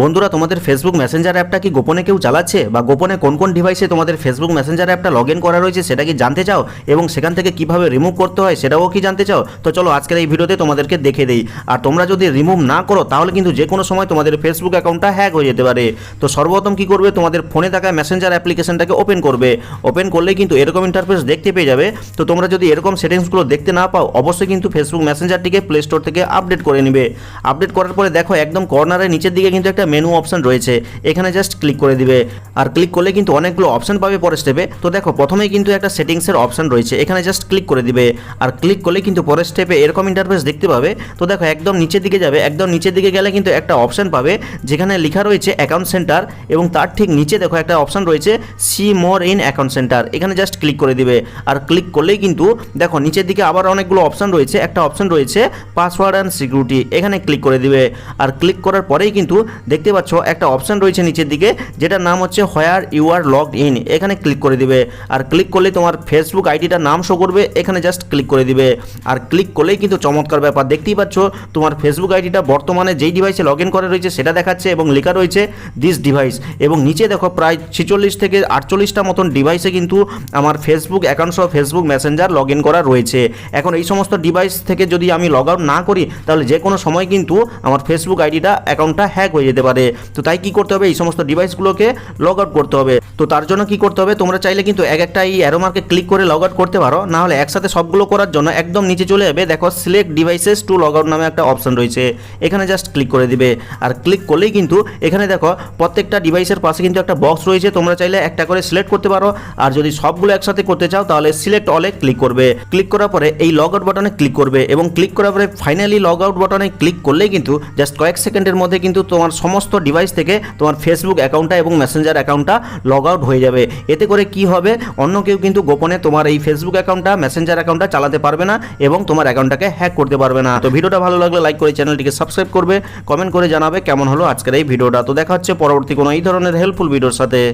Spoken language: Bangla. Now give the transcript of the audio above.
বন্ধুরা, তোমাদের ফেসবুক মেসেঞ্জার অ্যাপটা কি গোপনে কেউ চালাচ্ছে? বা গোপনে কোন কোন ডিভাইসে তোমাদের ফেসবুক মেসেঞ্জার অ্যাপটা লগ ইন করা রয়েছে সেটা কি জানতে চাও? এবং সেখান থেকে কীভাবে রিমুভ করতে হয় সেটাও কি জানতে চাও? তো চলো আজকের এই ভিডিওতে তোমাদেরকে দেখে দেই। আর তোমরা যদি রিমুভ না করো, তাহলে কিন্তু যে কোনো সময় তোমাদের ফেসবুক অ্যাকাউন্টটা হ্যাক হয়ে যেতে পারে। তো সর্বপ্রথম কি করবে? তোমাদের ফোনে থাকা মেসেঞ্জার অ্যাপ্লিকেশনটাকে ওপেন করবে। ওপেন করলে কিন্তু এরকম ইন্টারফেস দেখতে পেয়ে যাবে। তো তোমরা যদি এরকম সেটিংসগুলো দেখতে না পাও, অবশ্যই কিন্তু ফেসবুক মেসেঞ্জারটিকে প্লে স্টোর থেকে আপডেট করে নেবে। আপডেট করার পরে দেখো, একদম কর্নারের নিচের দিকে কিন্তু একটা মেনু অপশন রয়েছে, এখানে জাস্ট ক্লিক করে দিবে। আর ক্লিক করলে কিন্তু অনেকগুলো অপশন পাবে পরের স্টেপে তো দেখো, প্রথমেই কিন্তু একটা সেটিংসের অপশন রয়েছে, এখানে জাস্ট ক্লিক করে দিবে। আর ক্লিক করলে কিন্তু পরের স্টেপে এরকম ইন্টারফেস দেখতে পাবে। তো দেখো, একদম নিচের দিকে যাবে, একদম নিচের দিকে গেলে কিন্তু একটা অপশন পাবে, যেখানে লেখা রয়েছে অ্যাকাউন্ট সেন্টার এবং তার ঠিক নিচে দেখো একটা অপশন রয়েছে see more in account centre এখানে জাস্ট ক্লিক করে দিবে। আর ক্লিক করলেই কিন্তু দেখো, নিচের দিকে আবার অনেকগুলো অপশন রয়েছে, একটা অপশন রয়েছে পাসওয়ার্ড অ্যান্ড সিকিউরিটি এখানে ক্লিক করে দিবে। আর ক্লিক করার পরেই কিন্তু দেখতে পাচ্ছ, একটা অপশন রয়েছে নিচের দিকে, যেটার নাম হচ্ছে where you are log in এখানে ক্লিক করে দিবে। আর ক্লিক করলে তোমার ফেসবুক আইডিটার নাম শো করবে, এখানে জাস্ট ক্লিক করে দিবে। আর ক্লিক করলেই কিন্তু চমৎকার ব্যাপার। দেখতেই পাচ্ছ, তোমার ফেসবুক আইডিটা বর্তমানে যেই ডিভাইসে লগ ইন করা রয়েছে, সেটা দেখাচ্ছে এবং লেখা রয়েছে দিস ডিভাইস এবং নিচে দেখো, প্রায় ছেচল্লিশ থেকে আটচল্লিশটা মতন ডিভাইসে কিন্তু আমার ফেসবুক অ্যাকাউন্ট সহ ফেসবুক মেসেঞ্জার লগ ইন করা রয়েছে। এখন এই সমস্ত ডিভাইস থেকে যদি আমি লগ আউট না করি, তাহলে যে কোনো সময় কিন্তু আমার ফেসবুক আইডিটা অ্যাকাউন্টটা হ্যাক হয়ে যেতে পারে। তো তাই কি করতে হবে? এই সমস্ত ডিভাইসগুলোকে লগ আউট করতে হবে। তো তার জন্য কি করতে হবে? তোমরা চাইলে কিন্তু এক একটা এই অ্যারো মার্কে ক্লিক করে লগ আউট করতে পারো। না হলে একসাথে সবগুলো করার জন্য একদম নিচে চলে যাবে। দেখো select devices to log out নামে একটা অপশন রয়েছে। এখানে জাস্ট ক্লিক করে দিবে। আর ক্লিক করলেই কিন্তু এখানে দেখো, প্রত্যেকটা ডিভাইসের পাশে কিন্তু একটা বক্স রয়েছে। তোমরা চাইলে একটা করে সিলেক্ট করতে পারো। আর যদি সবগুলো একসাথে করতে চাও, তাহলে সিলেক্ট অলে ক্লিক করবে। ক্লিক করার পরে এই লগ আউট বাটনে ক্লিক করবে। এবং ক্লিক করার পরে ফাইনালি লগ আউট বাটনে ক্লিক করলেই কিন্তু জাস্ট কয়েক সেকেন্ডের মধ্যে কিন্তু তোমার সমস্ত ডিভাইস থেকে তোমার ফেসবুক অ্যাকাউন্টটা এবং মেসেঞ্জার অ্যাকাউন্টটা লগ আউট হয়ে যাবে। এতে করে কি হবে? অন্য কেউ কিন্তু গোপনে তোমার এই ফেসবুক অ্যাকাউন্টটা মেসেঞ্জার অ্যাকাউন্টটা চালাতে পারবে না এবং তোমার অ্যাকাউন্টটাকে হ্যাক করতে পারবে না। তো ভিডিওটা ভালো লাগলে লাইক করে চ্যানেলটিকে সাবস্ক্রাইব করবে কমেন্ট করে জানাবে কেমন হলো আজকের এই ভিডিওটা। তো দেখা হচ্ছে পরবর্তী কোনো এই ধরনের হেল্পফুল ভিডিওর সাথে।